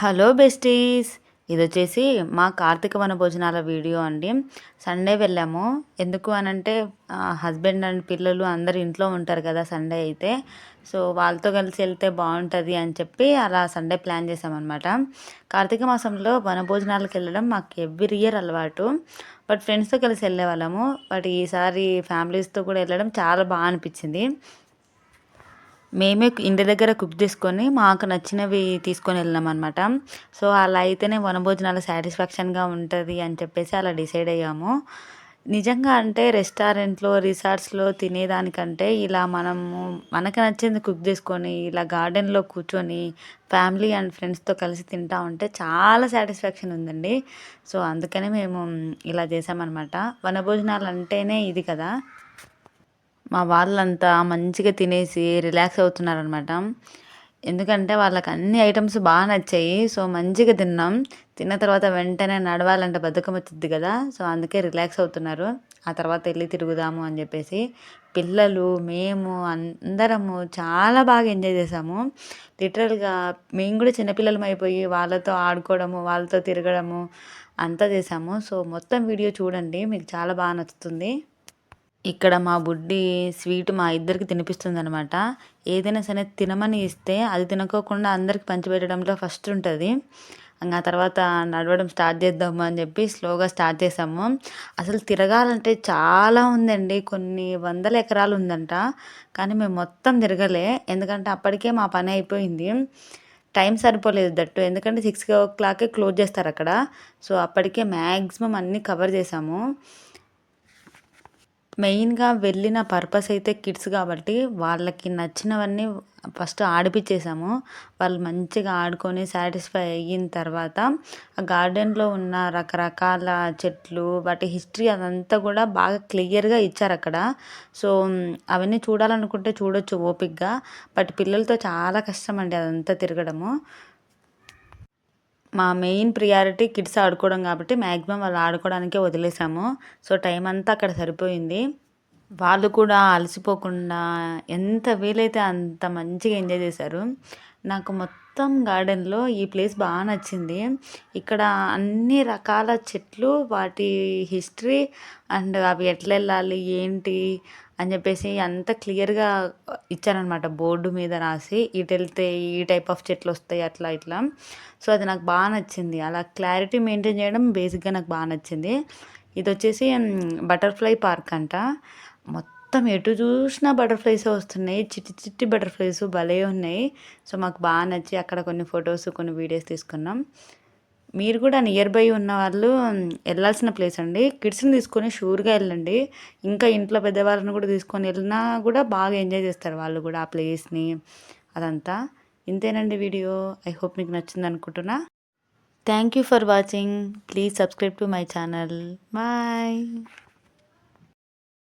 Hello besties. ఇది వచ్చేసి మా కార్తీక వన భోజనాల వీడియో అండి. సండే వెళ్ళాము. ఎందుకు అని అంటే హస్బెండ్ అండ్ పిల్లలు అందరు ఇంట్లో ఉంటారు కదా సండే అయితే. సో వాళ్ళతో కలిసి వెళ్తే బాగుంటుంది అని చెప్పి అలా సండే ప్లాన్ చేసామన్నమాట. కార్తీక మాసంలో వనభోజనాలకు వెళ్ళడం మాకు ఎవ్రీ ఇయర్ అలవాటు. బట్ ఫ్రెండ్స్తో కలిసి వెళ్ళే వాళ్ళము బట్ ఈసారి ఫ్యామిలీస్తో కూడా వెళ్ళడం చాలా బాగా అనిపించింది. మేమే ఇంటి దగ్గర కుక్ చేసుకొని మాకు నచ్చినవి తీసుకొని వెళ్ళినాం అనమాట సో అలా అయితేనే వనభోజనాలు సాటిస్ఫాక్షన్గా ఉంటుంది అని చెప్పేసి అలా డిసైడ్ అయ్యాము. నిజంగా అంటే రెస్టారెంట్లో రిసార్ట్స్లో తినేదానికంటే ఇలా మనము మనకు నచ్చింది కుక్ చేసుకొని ఇలా గార్డెన్లో కూర్చొని ఫ్యామిలీ అండ్ ఫ్రెండ్స్తో కలిసి తింటా ఉంటే చాలా సాటిస్ఫాక్షన్ ఉందండి. సో అందుకనే మేము ఇలా చేసామన్నమాట. వనభోజనాలు అంటేనే ఇది కదా. మా వాళ్ళంతా మంచిగా తినేసి రిలాక్స్ అవుతున్నారనమాట. ఎందుకంటే వాళ్ళకి అన్ని ఐటమ్స్ బాగా నచ్చాయి. సో మంచిగా తిన్నాం. తిన్న తర్వాత వెంటనే నడవాలంటే బద్ధకం వచ్చింది కదా. సో అందుకే రిలాక్స్ అవుతున్నారు. ఆ తర్వాత వెళ్ళి తిరుగుదాము అని చెప్పేసి పిల్లలు మేము అందరము చాలా బాగా ఎంజాయ్ చేసాము. లిటరల్గా మేము కూడా చిన్నపిల్లలం అయిపోయి వాళ్ళతో ఆడుకోవడము వాళ్ళతో తిరగడము అంతా చేసాము. సో మొత్తం వీడియో చూడండి. మీకు చాలా బాగా నచ్చుతుంది. ఇక్కడ మా బుడ్డి స్వీట్ మా ఇద్దరికి తినిపిస్తుందనమాట ఏదైనా సరే తినమని ఇస్తే అది తినకోకుండా అందరికి పంచిపెట్టడంలో ఫస్ట్ ఉంటుంది. ఇంకా తర్వాత నడవడం స్టార్ట్ చేద్దాము అని చెప్పి స్లోగా స్టార్ట్ చేసాము. అసలు తిరగాలంటే చాలా ఉందండి. కొన్ని వందల ఎకరాలు ఉందంట. కానీ మేము మొత్తం తిరగలే. ఎందుకంటే అప్పటికే మా పని అయిపోయింది. టైం సరిపోలేదు దట్టు. ఎందుకంటే సిక్స్ ఓ క్లాకే క్లోజ్ చేస్తారు అక్కడ. సో అప్పటికే మ్యాక్సిమం అన్నీ కవర్ చేసాము. మెయిన్గా వెళ్ళిన పర్పస్ అయితే కిడ్స్ కాబట్టి వాళ్ళకి నచ్చినవన్నీ ఫస్ట్ ఆడిపించేసాము వాళ్ళు మంచిగా ఆడుకొని సాటిస్ఫై అయిన తర్వాత ఆ గార్డెన్లో ఉన్న రకరకాల చెట్లు వాటి హిస్టరీ అదంతా కూడా బాగా క్లియర్గా ఇచ్చారు అక్కడ సో అవన్నీ చూడాలనుకుంటే చూడొచ్చు ఓపిక్గా బట్ పిల్లలతో చాలా కష్టం అండి అదంతా తిరగడము. మా మెయిన్ ప్రియారిటీ కిడ్స్ ఆడుకోవడం కాబట్టి మ్యాక్సిమం వాళ్ళు ఆడుకోవడానికే వదిలేసాము. సో టైం అంతా అక్కడ సరిపోయింది. వాళ్ళు కూడా అలసిపోకుండా ఎంత వీలైతే అంత మంచిగా ఎంజాయ్ చేశారు. నాకు మొత్తం గార్డెన్లో ఈ ప్లేస్ బాగా నచ్చింది. ఇక్కడ అన్ని రకాల చెట్లు వాటి హిస్టరీ అండ్ అవి ఎట్లా వెళ్ళాలి ఏంటి అని చెప్పేసి అంత క్లియర్గా ఇచ్చారనమాట. బోర్డు మీద రాసి ఇటు వెళ్తే ఈ టైప్ ఆఫ్ చెట్లు వస్తాయి అట్లా ఇట్లా. సో అది నాకు బాగా నచ్చింది. అలా క్లారిటీ మెయింటైన్ చేయడం బేసిక్గా నాకు బాగా నచ్చింది. ఇది వచ్చేసి బటర్ఫ్లై పార్క్ అంట. మొత్తం ఎటు చూసినా బటర్ఫ్లైస్ వస్తున్నాయి. చిట్టి చిట్టి బటర్ఫ్లైస్ భలే ఉన్నాయి. సో మాకు బాగా నచ్చి అక్కడ కొన్ని ఫొటోస్ కొన్ని వీడియోస్ తీసుకున్నాం. మీరు కూడా నియర్ బై ఉన్న వాళ్ళు వెళ్ళాల్సిన ప్లేస్ అండి. కిడ్స్ని తీసుకొని షూర్గా వెళ్ళండి. ఇంకా ఇంట్లో పెద్దవాళ్ళని కూడా తీసుకొని వెళ్ళినా కూడా బాగా ఎంజాయ్ చేస్తారు వాళ్ళు కూడా ఆ ప్లేస్ని. అదంతా. ఇంతేనండి వీడియో. ఐ హోప్ మీకు నచ్చింది అనుకుంటున్నా. Thank you for watching. Please subscribe to my channel. Bye.